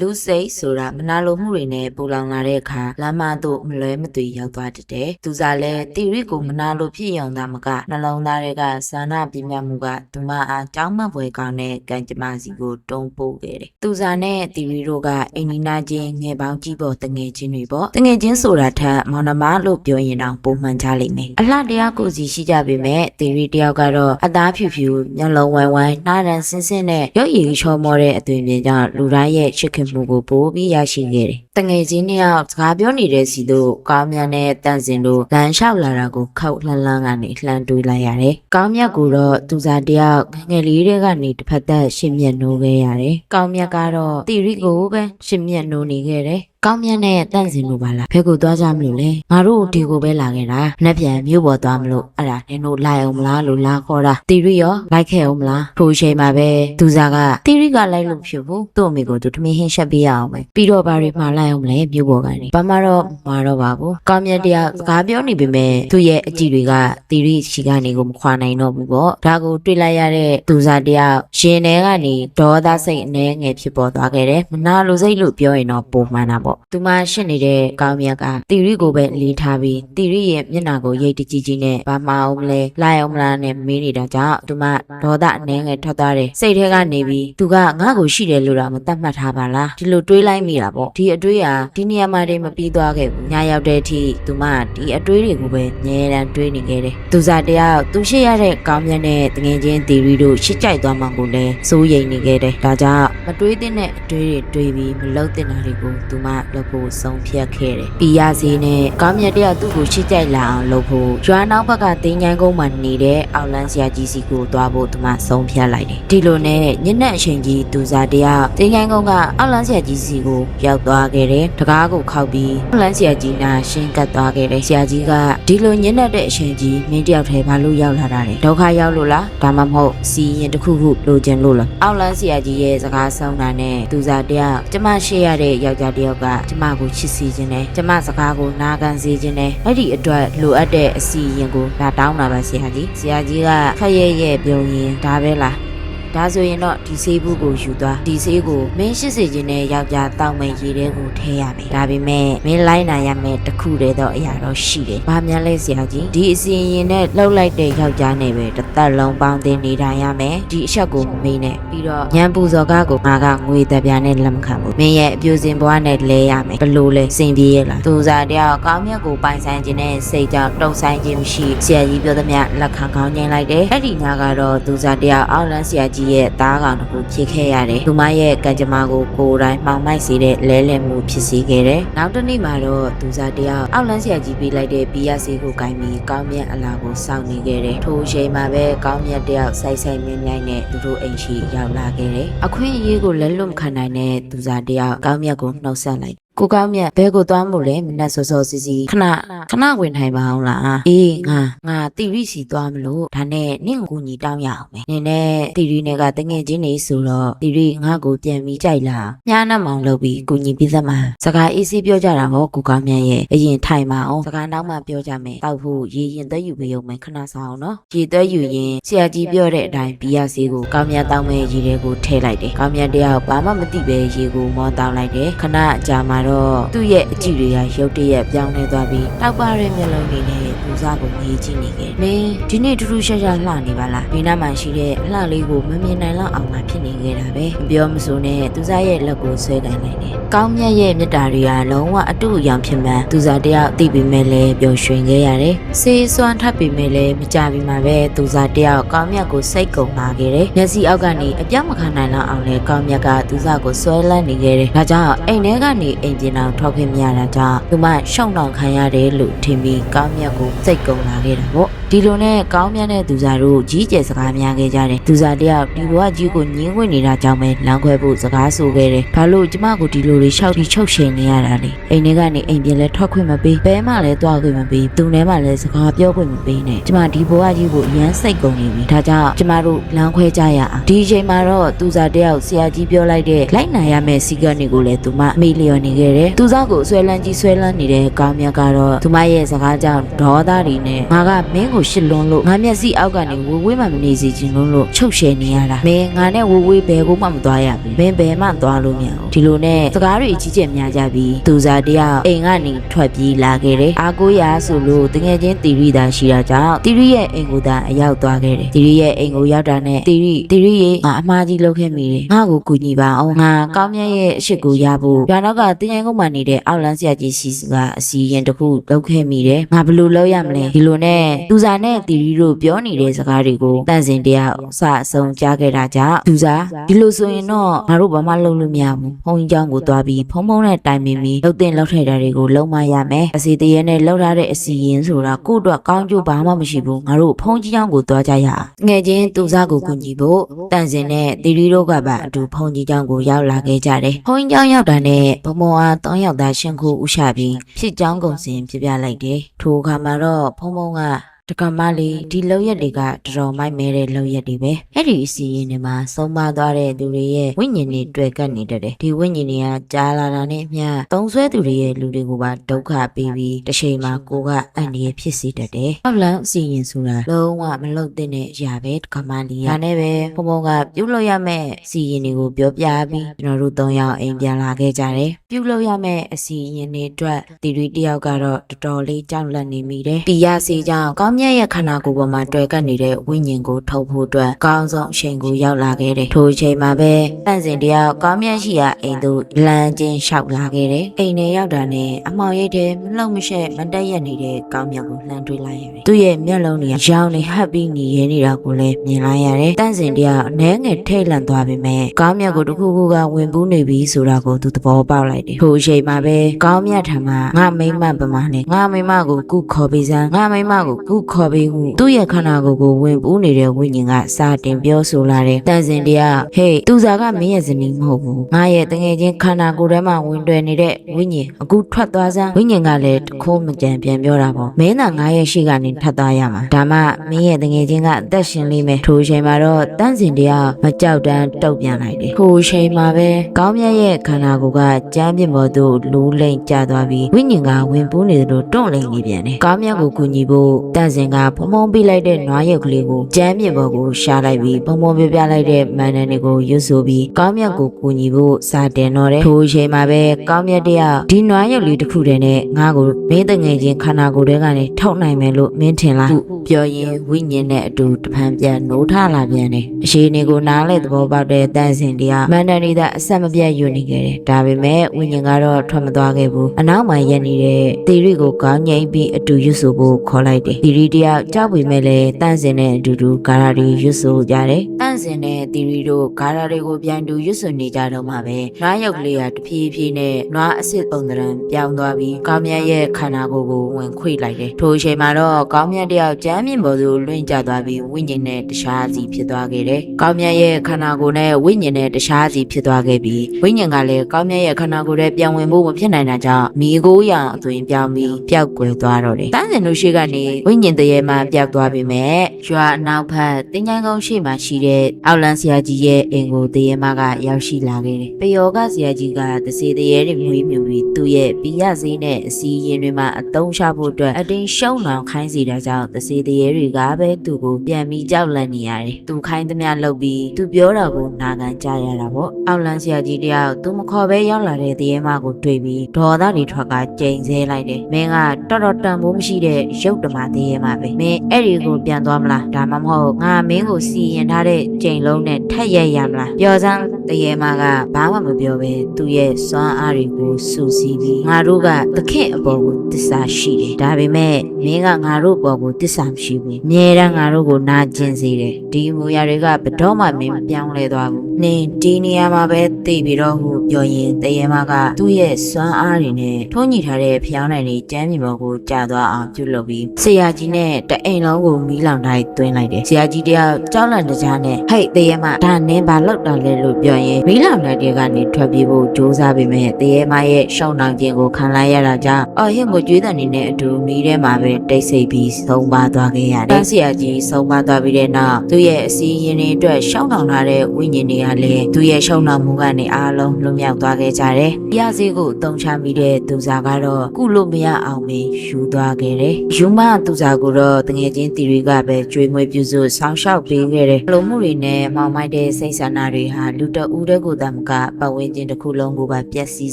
လူစိတ်ဆိုတာမနာလိုမှုတွေနဲ့ပူလောင်လာတဲ့အခါလမ်းမသို့မလွဲမသွေရောက်သွားတတ်တယ်။သူစားလဲတီရီကိုမနာလိုဖြစ်ရုံသာမကနှလုံးသားတွေကဆန္ဒပြင်းပြမှုကသူမအားကြောင်းမပွဲကောင်းတဲ့ကံကြမ္မာစီကိုတုံးပို့ခဲ့တယ်။သူစားနဲ့တီရီတို့ကအင်နီနာချင်းငယ်ပေါင်းကြီးပေါ်တငယ်ချင်းတွေပေါ့။တငယ်ချင်းဆိုတာထက်မောင်နှမလို့ပြောရင်တော့ပုံမှန်ကြလိမ့်မယ်။အလှတရားကိုစီရှိကြပေမဲ့တီရီတယောက်ကတော့အသားဖြူဖြူမျက်လုံးဝိုင်းဝိုင်းနှားရန်ဆင်းဆင်းနဲ့ရုပ်ရည်ချောမောတဲ့အသွင်ပြင်ကြောင့်လူတိုင်းရဲ့ချစ်ခင်မှုကိုပိုပြီးရရှိခဲ့တယ်။တငယ်ချင်းနှစ်ယောက်စကားပြောနေတဲ့စီတို့ကောင်းမြတ်နဲ့တန့်စင်တို့လမ်းလျှောက်လာတာကိုခောက်လှမ်းလှမ်းကနေလှမ်းတွေးလိုက်ရတယ်။ကောင်းမြတ်ကတော့သူစားတယောက်ငယ်လေးတွေကနေတစ်ဖက်သက်ရှင်းမြတ်နိုးခဲ့ရတယ်။ကောင်းမြတ်ကတော့တီရီကိုပဲရှင်းမြတ်နိုးနေခဲ့တယ်။ ကောင်းမြတ်နဲ့တန့်စင်တို့ပါလားဖဲကိုသွားကြမလို့လေငါတို့ဒီကိုပဲလာခဲ့တာနှစ်ပြန်မြို့ပေါ်သွားမလို့အဲ့ဒါနင်တို့လိုက်အောင်မလားလို့လာခေါ်တာတီရီရောလိုက်ခဲ့အောင်မလားထိုအချိန်မှာပဲသူစားကတီရီကလိုက်လို့ဖြစ်ဘူးသူ့အမေကိုသူထမင်းဟင်းရှက်ပေးရအောင်ပဲပြီးတော့ဘာတွေမှာလိုက်အောင်မလဲမြို့ပေါ်ကနေဘာမှတော့မှာတော့ပါဘူးကောင်းမြတ်တရားစကားပြောနေပေမဲ့သူ့ရဲ့အကြည့်တွေကတီရီရှိကနေကိုမခွာနိုင်တော့ဘူးပေါ့ဒါကိုတွေ့လိုက်ရတဲ့သူစားတရားရှင်ထဲကနေဒေါသစိတ်အနှဲငယ်ဖြစ်ပေါ်သွားခဲ့တယ်မနာလိုစိတ်လို့ပြောရင်တော့ပုံမှန်တာပေါ့သူမှရှင်းနေတဲ့ကောင်းမြတ်ကတီရီကိုပဲလေးထားပြီးတီရီရဲ့မျက်နှာကိုရိတ်တကြီးကြီးနဲ့ဘာမှအောင်မလဲလိုက်အောင်မလားနဲ့မေးနေတာကြောင့်သူမှဒေါသအနှဲငယ်ထွက်သွားတယ်စိတ်ထဲကနေပြီးသူကငါ့ကိုရှိတယ်လို့တော့မသတ်မှတ်ထားပါလားဒီလိုတွေးလိုက်မိတာပေါ့ဒီအတွေးဟာဒီနေရာမှာတည်းမပြီးသွားခဲ့ဘူးညရောက်တဲ့အထိသူမှဒီအတွေးတွေကိုပဲငဲတမ်းတွေးနေခဲ့တယ်သူစားတယောက်သူရှိရတဲ့ကောင်းမြတ်နဲ့တငယ်ချင်းတီရီတို့ရှစ်ကြိုက်သွားမှကိုလည်းစိုးရိမ်နေခဲ့တယ်ဒါကြောင့်မတွေးတဲ့အတွေးတွေတွေးပြီးမလုပ်တဲ့နာတွေကိုသူမှလုပ်ဖို့ဆုံးဖြတ်ခဲ့တယ်ပြီးရစီနဲ့ကောင်းမြတ်တယောက်သူ့ကိုရှစ်ကြိုက်လာအောင်လုပ်ဖို့ကျွမ်းနောက်ဘက်ကတင်းငန်းကုန်းမှာနေတဲ့အောင်လန်းဆရာကြီးစီကိုသွားဖို့သူမှဆုံးဖြတ်လိုက်တယ်ဒီလိုနဲ့ညနေအချိန်ကြီးသူစားတယောက်တင်းငန်းကုန်းကအောင်လန်းဆရာကြီးစီကိုရောက်သွားခဲ့တယ်တကားကိုခောက်ပြီးအောင်လန်းဆရာကြီးနာရှင်းကပ်သွားခဲ့တယ်ဆရာကြီးကဒီလိုညနေတဲ့အချိန်ကြီးမင်းတယောက်တည်းဘာလို့ရောက်လာတာလဲဒုက္ခရောက်လို့လားဒါမှမဟုတ်စီရင်တစ်ခုခုလိုချင်လို့လားအောင်လန်းဆရာကြီးရဲ့စကားဆုံးတာနဲ့သူစားတယောက်ကျမရှိရတဲ့ယောက်ျားတယောက်ကကျမကိုချစ်စီခြင်းနဲ့ကျမစကားကိုနာခံစေခြင်းနဲ့အဲ့ဒီအတွက်လိုအပ်တဲ့အစီရင်ကိုဒါတောင်းတာပါဆရာကြီးဆရာကြီးကခက်ရဲရဲပြုံးရင်ဒါပဲလား ဒါဆိုရင်တော့ဒီဆေးဘူးကိုယူသွားဒီဆေးကိုမင်း80ချင်းနဲ့ယောက်ျားတောက်မဲ့ရေထဲကိုထည့်ရမယ်ဒါပေမဲ့မင်းလိုက်နိုင်ရမယ်တခုတည်းတော့အရာတော့ရှိတယ်ဘာများလဲဆရာကြီးဒီအစီရင်နဲ့လှုပ်လိုက်တဲ့ယောက်ျားနဲ့ပဲတစ်သက်လုံးပေါင်းတင်နေထိုင်ရမယ်ဒီအချက်ကိုမမေးနဲ့ပြီးတော့ညံပူစော်ကားကိုငါကငွေတက်ပြားနဲ့လက်မခံဘူးမင်းရဲ့အပြိုစင်ဘွားနဲ့လဲရမယ်ဘလို့လဲစင်ပြေးရလားသူစားတယောက်ကောင်းမြတ်ကိုပိုင်ဆိုင်ခြင်းနဲ့စိတ်ကြောင့်တုံဆိုင်ခြင်းမရှိဆရာကြီးပြောသမျှလက်ခံကောင်းငိမ့်လိုက်တယ်အဲ့ဒီညကတော့သူစားတယောက်အောက်လန်းဆရာကြီးရဲ့သားကောင်တစ်ခုဖြစ်ခဲ့ရတယ်သူမရဲ့ကံကြမ္မာကိုကိုယ်တိုင်မှောင်မိုက်စေတဲ့လဲလှယ်မှုဖြစ်စေခဲ့တယ်နောက်တစ်နေ့မှာတော့သူစားတယောက်အောက်လန်းဆရာကြီးပေးလိုက်တဲ့ဘီယာဆေးကိုဂိုင်းပြီးကောင်းမြတ်အလားကိုစောင့်နေခဲ့တယ်ထိုအချိန်မှာပဲကောင်းမြတ်တယောက်စိုက်စိုက်မြင်းမြိုင်းနဲ့သူတို့အိမ်ရှိရောက်လာခဲ့တယ်အခွင့်အရေးကိုလက်လွတ်မခံနိုင်တဲ့သူစားတယောက်ကောင်းမြတ်ကိုနှုတ်ဆက်လိုက် ကိုကောင်းမြတ်ဘဲကိုသွားမို့လဲမနက်စောစောစီစီခဏခဏဝင်ထိုင်ပါအောင်လားအေးငါငါတီရီစီသွားမလို့ဒါနဲ့နင့်ကိုညီတောင်းရအောင်မယ်နင်နဲ့တီရီနဲ့ကတငယ်ချင်းနေဆိုတော့တီရီငါကိုပြန်ပြီးကြိုက်လာညားနှမောင်လုပ်ပြီးကိုညီပြီးသက်မှာစကားအေးဆေးပြောကြတာဟောကိုကောင်းမြတ်ရဲ့အရင်ထိုင်ပါအောင်စကားနောက်မှပြောကြမယ်တောက်ဖို့ရေရင်သက်ယူပေးအောင်မယ်ခဏဆောင်အောင်နော်ရေသက်ယူရင်ဆရာကြီးပြောတဲ့အတိုင်းဘီယာစီကိုကောင်းမြတ်တောင်းမဲ့ရေထဲကိုထည့်လိုက်တယ်ကောင်းမြတ်တယောက်ဘာမှမသိပဲရေကိုမောတောင်းလိုက်တယ်ခဏအကြာမှာတော့သူ့ရဲ့အကြည့်တွေကရုတ်တရက်ပြောင်းလဲသွားပြီးတောက်ပါတဲ့မျက်လုံးတွေနဲ့ ပူစားကိုငေးကြည့်နေခဲ့မင်းဒီနေ့ထူးထူးရှားရှားလှနေပါလားဘေးနားမှာရှိတဲ့အလှလေးကိုမမြင်နိုင်လောက်အောင်မှဖြစ်နေခဲ့တာပဲမပြောမဆိုနဲ့သူစားရဲ့လက်ကိုဆွဲကန်လိုက်တယ်ကောင်းမြတ်ရဲ့မြတ်တာတွေကလုံးဝအတူအယောင်ဖြစ်မှန်းသူစားတယောက်သိပေမဲ့လည်းပျော်ရွှင်ခဲ့ရတယ်ဆေးစွမ်းထပ်ပေမဲ့လည်းမကြပြီးမှပဲသူစားတယောက်ကောင်းမြတ်ကိုစိတ်ကုန်လာခဲ့တယ်မျက်စိအောက်ကနေအပြောင်းမခံနိုင်လောက်အောင်လဲကောင်းမြတ်ကသူစားကိုဆွဲလန်းနေခဲ့တယ်ဒါကြောင့်အိမ်ထဲကနေအိမ်ပြင်အောင်ထွက်ခွင့်မရတာကြောင့်သူမရှောင်းတောင်ခံရတယ်လို့ထင်ပြီးကောင်းမြတ်ကိုစိတ်ကုန်လာခဲ့တာပေါ့ ဒီလိုနဲ့ကောင်းမြတ်တဲ့သူစားတို့ကြီးကျယ်စကားများခဲ့ကြတယ်သူစားတယောက်ဒီဘဝကြီးကိုညင်းဝင်နေတာကြောင့်ပဲလမ်းခွဲဖို့စကားဆိုခဲ့တယ်ဘာလို့ကျမကိုဒီလိုတွေရှောက်ပြီးချုပ်ရှင်နေရတာလဲအိမ်ထဲကနေအိမ်ပြင်လဲထွက်ခွင့်မပေးဘဲမှလည်းတွားခွင့်မပေးသူနဲ့မှလည်းစကားပြောခွင့်မပေးနဲ့ကျမဒီဘဝကြီးကိုအရန်စိတ်ကုန်နေပြီဒါကြောင့်ကျမတို့လမ်းခွဲကြရအောင်ဒီအချိန်မှာတော့သူစားတယောက်ဆရာကြီးပြောလိုက်တဲ့လိုက်နိုင်ရမယ့်စီကံတွေကိုလည်းသူမမေ့လျော်နေခဲ့တယ်သူစားကိုဆွဲလန်းကြီးဆွဲလန်းနေတဲ့ကောင်းမြတ်ကတော့သူမရဲ့စကားကြောင့်ဒေါသတွေနဲ့ငါကမင်းကိုကိုရှစ်လွန်းလို့ငါမျက်စိအောက်ကနေဝေဝေးမှမနေစီခြင်းလုံးလို့ချုပ်ရှယ်နေရတာမင်းငါနဲ့ဝေဝေးဘယ်ကိုမှမသွားရဘူးမင်းဘယ်မှသွားလို့မရဘူးဒီလိုနဲ့စကားတွေအကြီးကျယ်များကြပြီးသူစားတယောက်အိမ်ကနေထွက်ပြေးလာခဲ့တယ်အာကိုရာဆိုလို့တငယ်ချင်းတီရီသာရှိတာကြောင့်တီရီရဲ့အိမ်ကိုသာအရောက်သွားခဲ့တယ်တီရီရဲ့အိမ်ကိုရောက်တာနဲ့တီရီတီရီရဲ့ငါအမားကြီးလုပ်ခဲ့မိတယ်ငါ့ကိုကူညီပါအောင်ငါကောင်းမြတ်ရဲ့အရှိကိုရဖို့ရွာနောက်ကတင်ရင်ကုန်းမှာနေတဲ့အောက်လန်းဆရာကြီးစီကအစီရင်တစ်ခုလုပ်ခဲ့မိတယ်ငါဘယ်လိုလုပ်ရမလဲဒီလိုနဲ့သူစာနဲ့တီရီတို့ပြောနေတဲ့စကားတွေကိုတန့်စင်တရားစအဆုံးကြားခဲ့တာကြောင့်သူစားဒီလိုဆိုရင်တော့ငါတို့ဘာမှလုပ်လို့မရဘူးဖုန်းကြီးเจ้าကိုသွားပြီးဖုန်းဖုန်းနဲ့တိုင်ပင်ပြီးလှုပ်တင်လှုပ်ထိုက်တာတွေကိုလုံးမရမယ်အစီတရေနဲ့လှုပ်ထားတဲ့အစီရင်ဆိုတာကိုယ့်အတွက်ကောင်းကျိုးဘာမှမရှိဘူးငါတို့ဖုန်းကြီးเจ้าကိုသွားကြရအောင်ငယ်ချင်းသူစားကိုကူညီဖို့တန့်စင်နဲ့တီရီတို့ကပါအတူဖုန်းကြီးเจ้าကိုရောက်လာခဲ့ကြတယ်ဖုန်းကြီးเจ้าရောက်တာနဲ့ဘုံဘုံအားတောင်းရောက်သားရှင်ကိုဥရှာပြီးဖြစ်ကြောင်းကုန်စင်ပြပြလိုက်တယ်ထိုအခါမှာတော့ဖုံဖုံက တကမလေးဒီလောက်ရက်တွေကတော်တော်မိုက်မဲတဲ့လောက်ရက်တွေပဲအဲ့ဒီအစီအရင်တွေမှာဆုံးမသွားတဲ့သူတွေရဲ့ဝိညာဉ်တွေတွေ့ကပ်နေတတ်တယ်ဒီဝိညာဉ်တွေကကြားလာတာနဲ့အမျှတုံဆွဲသူတွေရဲ့လူတွေကိုပါဒုက္ခပေးပြီးတစ်ချိန်မှာကိုကအန်ဒီရဖြစ်စေတတ်တယ်ဟုတ်လန်းအစီအရင်ဆိုတာလုံးဝမလုတ်တဲ့အရာပဲတကမလေးဒါနဲ့ပဲဖုံဖုံကပြုတ်လို့ရမယ့်အစီအရင်တွေကိုပြောပြပြီးကျွန်တော်တို့၃ယောက်အိမ်ပြန်လာခဲ့ကြတယ်ပြုတ်လို့ရမယ့်အစီအရင်တွေအတွက်တီရီတယောက်ကတော့တော်တော်လေးကြောက်လန့်နေမိတယ်တီရစီကြောင့်ကောင်းမြတ်ရဲ့ခန္ဓာကိုယ်ပေါ်မှာတွေ့ကပ်နေတဲ့ဝိညာဉ်ကိုထုတ်ဖို့အတွက်ကောင်းဆုံးအချိန်ကိုရောက်လာခဲ့တယ်ထိုအချိန်မှာပဲတန့်စင်တယောက်ကောင်းမြတ်ရှိရာအိမ်သို့လမ်းချင်းလျှောက်လာခဲ့တယ်အိမ်ထဲရောက်တာနဲ့အမောင်ရိပ်ထဲမလုံမရှက်မတက်ရက်နေတဲ့ကောင်းမြတ်ကိုလှမ်းတွေ့လိုက်ရတယ်သူ့ရဲ့မျက်လုံးတွေကရောင်နေဟပ်ပြီးနေရနေတာကိုလည်းမြင်လိုက်ရတယ်တန့်စင်တယောက်နဲငယ်ထိတ်လန့်သွားပြီမဲ့ကောင်းမြတ်ကိုတစ်ခုခုကဝင်ပူးနေပြီဆိုတာကိုသူသဘောပေါက်လိုက်တယ်ထိုအချိန်မှာပဲကောင်းမြတ်ထံမှာငါမိမ့်မပမာနဲ့ငါမိမ့်မကိုကုခေါ်ပေးစမ်းငါမိမ့်မကိုကုခေါ်ပေးဟုသူ့ရဲ့ခန္ဓာကိုယ်ကိုဝင်ပူးနေတဲ့ဝိညာဉ်ကစာတင်ပြောဆိုလာတယ်တန့်စင်တယောက်ဟေးသူစားကမင်းရဲ့ဇနီးမဟုတ်ဘူးငါရဲ့တငယ်ချင်းခန္ဓာကိုယ်ထဲမှာဝင်တွယ်နေတဲ့ဝိညာဉ်အခုထွက်သွားစမ်းဝိညာဉ်ကလည်းတခိုးမကြံပြန်ပြောတာပေါ့မင်းသာငါရဲ့ရှိကနေထပ်သွားရမှာဒါမှမင်းရဲ့တငယ်ချင်းကအသက်ရှင်လိမ့်မယ်ထိုအချိန်မှာတော့တန့်စင်တယောက်မကြောက်တန်းတုတ်ပြန်လိုက်တယ်ထိုအချိန်မှာပဲကောင်းမြတ်ရဲ့ခန္ဓာကိုယ်ကကြမ်းပြစ်ပေါ်သို့လူးလိမ့်ကျသွားပြီးဝိညာဉ်ကဝင်ပူးနေသလိုတွန့်လိမ့်နေပြန်တယ်ကောင်းမြတ်ကိုကူညီဖို့တန့်စင်ကဖုံဖုံပေးလိုက်တဲ့နွားရုပ်ကလေးကိုကြမ်းပြစ်ပေါ်ကိုရှာလိုက်ပြီးဖုံဖုံပြပြလိုက်တဲ့မန်နန်တွေကိုရွတ်ဆိုပြီးကောင်းမြတ်ကိုကူညီဖို့စာတင်တော့တယ်ထိုအချိန်မှာပဲကောင်းမြတ်တယောက်ဒီနွားရုပ်လေးတစ်ခုတည်းနဲ့ငါ့ကိုမင်းတငယ်ချင်းခန္ဓာကိုယ်ထဲကနေထုတ်နိုင်မယ်လို့မင်းထင်လားဟုပြောရင်ဝိညာဉ်နဲ့အတူတဖန်ပြန်နိုးထလာပြန်တယ်အရှိနေကိုနားလေသဘောပေါက်တဲ့တန်စင်တရားမန္တန်ရီကအဆက်မပြတ်ယူနေခဲ့တယ်ဒါပေမဲ့ဝိညာဉ်ကတော့ထွက်မသွားခဲ့ဘူးအနောက်မှာရက်နေတဲ့တီရီကိုကောင်းငိမ့်ပြီးအတူရွတ်ဆိုဖို့ခေါ်လိုက်တယ်တီရီတယောက်ကြောက်ပေမဲ့လည်းတန်စင်နဲ့အတူတူဂါရာတွေရွတ်ဆိုကြတယ်တန်စင်နဲ့တီရီတို့ဂါရာတွေကိုပြန်တူရွတ်ဆိုနေကြတော့မှပဲနွားရုပ်ကလေးကတဖြည်းဖြည်းနဲ့နွားအစ်စ်ပုံသဏ္ဍာန်ပြောင်းသွားပြီးကောင်းမြတ်ရဲ့ခန္ဓာကိုယ်ကိုဝင်ခွေလိုက်တယ်ထိုအချိန်မှာတော့ကောင်းမြတ်တယောက်ကြမ်းမြင့်ပေါ်သို့လွင့်ကျသွားပြီးဝိညာဉ်နဲ့တခြားစီဖြစ်သွားခဲ့တယ်ကောင်းမြတ်ရဲ့ခန္ဓာကိုယ်နဲ့ဝိညာဉ်နဲ့တခြားစီဖြစ်သွားခဲ့ပြီးဝိညာဉ်ကလည်းကောင်းမြတ်ရဲ့ခန္ဓာကိုယ်ထဲပြန်ဝင်ဖို့မဖြစ်နိုင်တာကြောင့်မိကိုးရောင်အသွင်ပြောင်းပြီးပျောက်ကွယ်သွားတော့တယ်တန်းစင်တို့ရှိကနေဝိညာဉ်တရေမှပျောက်သွားပြီမဲ့ရွာအနောက်ဘက်တင်ချိုင်းကုန်းရှိမှရှိတဲ့အောက်လန်းဆရာကြီးရဲ့အိမ်ကိုတရေမကရောက်ရှိလာခဲ့တယ်ပယောကဆရာကြီးကတစေတရေတွေမွေးမြူပြီးသူ့ရဲ့ပြရစည်းနဲ့အစီရင်တွေမှာအတုံးချဖို့အတွက်အတင်းရှုံလောင်ခိုင်းစီတာကြောင့်တစေတရေတွေကပဲသူ့ကိုပြန်ပြီးကြောက်လန့်နေရတယ်သူခိုင်းသမျှလုပ်ပြီးသူပြောတာကိုနာခံကြရတာပေါ့အောက်လန်းဆရာကြီးတယောက်သူမခေါ်ပဲရောက်လာတဲ့တရေမကိုတွေ့ပြီးဒေါ်သားတွေထွက်ကကြိမ်ဆဲလိုက်တယ်မင်းကတော်တော်တန်ဖိုးမရှိတဲ့ရုပ်တမတရေမပဲမင်းအဲ့ဒီကိုပြန်သွားမလားဒါမှမဟုတ်ငါမင်းကိုစီရင်ထားတဲ့ကြိမ်လုံးနဲ့ထက်ရိုက်ရမလားပြောစမ်းတရေမကဘာမှမပြောပဲသူ့ရဲ့စွမ်းအားတွေကိုစူစီးပြီးငါတို့ကသခင်အပေါ်ကိုတစ္ဆာရှိတယ်ဒါပေမဲ့ မင်းကငါတို့အပေါ်ကိုတစ္ဆာမရှိဘူးအမြဲတမ်းငါတို့ကိုနာကျင်စေတယ်ဒီမူရတွေကဘယ်တော့မှမင်းမပြောင်းလဲသွားဘူးနင်ဒီနေရာမှာပဲသိပြီးတော့ဟိုပြောရင်တရေမကသူ့ရဲ့စွမ်းအားတွေနဲ့ထုံးညှိထားတဲ့ဖျောင်းနိုင်တွေကျမ်းမြေပေါ်ကိုကြာသွားအောင်ပြုလုပ်ပြီးဆရာကြီးနဲ့တအိမ်လုံးကိုမီးလောင်တိုင်းသွင်းလိုက်တယ်ဆရာကြီးတယောက်ကြောက်လန့်တကြားနဲ့ဟဲ့တရေမဒါနင်းဘာလောက်တာလဲလို့ပြောရင်မီးလောင်တဲ့တဲကနေထွက်ပြေးဖို့ကြိုးစားပေမဲ့တရေမရဲ့ရှောင်းနှောင်ခြင်းကိုခံလိုက်ရတာကြောင့်အော်ဟစ်ကိုကြွေးတဲ့အနေနဲ့အတူမီးထဲမှာပဲင်တိတ်ဆိတ်ပြီးဆုံးပါသွားခဲ့ရတယ်။တန်းဆရာကြီးဆုံးပါသွားပြီးတဲ့နောက်သူ့ရဲ့အစီအရင်တွေအတွက်ရှောင်းတောင်ထားတဲ့ဝိညာဉ်တွေကလည်းသူ့ရဲ့ရှောင်းတောင်မှုကနေအားလုံးလွတ်မြောက်သွားခဲ့ကြတယ်။ပြစေကိုအသုံးချမိတဲ့သူစားကတော့ကုလို့မရအောင်ပဲယူသွားခဲ့တယ်။ယူမသူစားကိုတော့တငယ်ချင်းတီတွေကပဲကြွေးမွေးပြုစုဆောင်းလျှောက်ပေးခဲ့တယ်။လုံမှုတွေနဲ့မောင်မိုက်တဲ့စိတ်ဆန္ဒတွေဟာလူတအူးတဲ့ကိုယ်တမ်းကပတ်ဝန်းကျင်တစ်ခုလုံးကိုပါပျက်စီး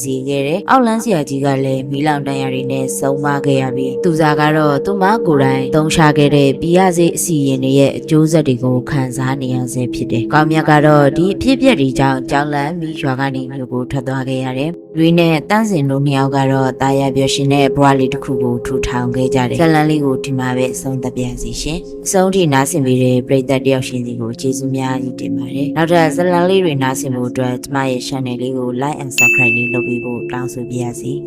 စေခဲ့တယ်။အောက်လန်းဆရာကြီးကလည်းမီးလောင်တန်းရတွေနဲ့ဆုံးမခဲ့ရပြီးသူစားကတော့သူမကိုယ်တိုင်သုံးချခဲ့တဲ့ပြရစေအစီရင်တွေရဲ့အကျိုးဆက်တွေကိုခံစားနေရဆဲဖြစ်တယ်။ကောင်းမြတ်ကတော့ဒီအဖြစ်အပျက်တွေကြောင့်ကြောင်လန့်ပြီးရွာကနေမြို့ကိုထွက်သွားခဲ့ရတယ်။လူနဲ့တန်းစင်တို့နှစ်ယောက်ကတော့တာယာပြောရှင်တဲ့ဘဝလေးတစ်ခုကိုထူထောင်ခဲ့ကြတယ်။ဇလန်လေးကိုဒီမှာပဲအဆုံးသတ်ပြန်စီရှင်။အဆုံးထိနားဆင်ပြီးတဲ့ပရိသတ်တယောက်ရှင်စီကိုကျေးဇူးများကြီးတင်ပါတယ်။နောက်ထပ်ဇလန်လေးတွေနားဆင်ဖို့အတွက်ကျမရဲ့ channel လေးကို like and subscribe လေးလုပ်ပြီးဖို့တောင်းဆိုပါရစေ။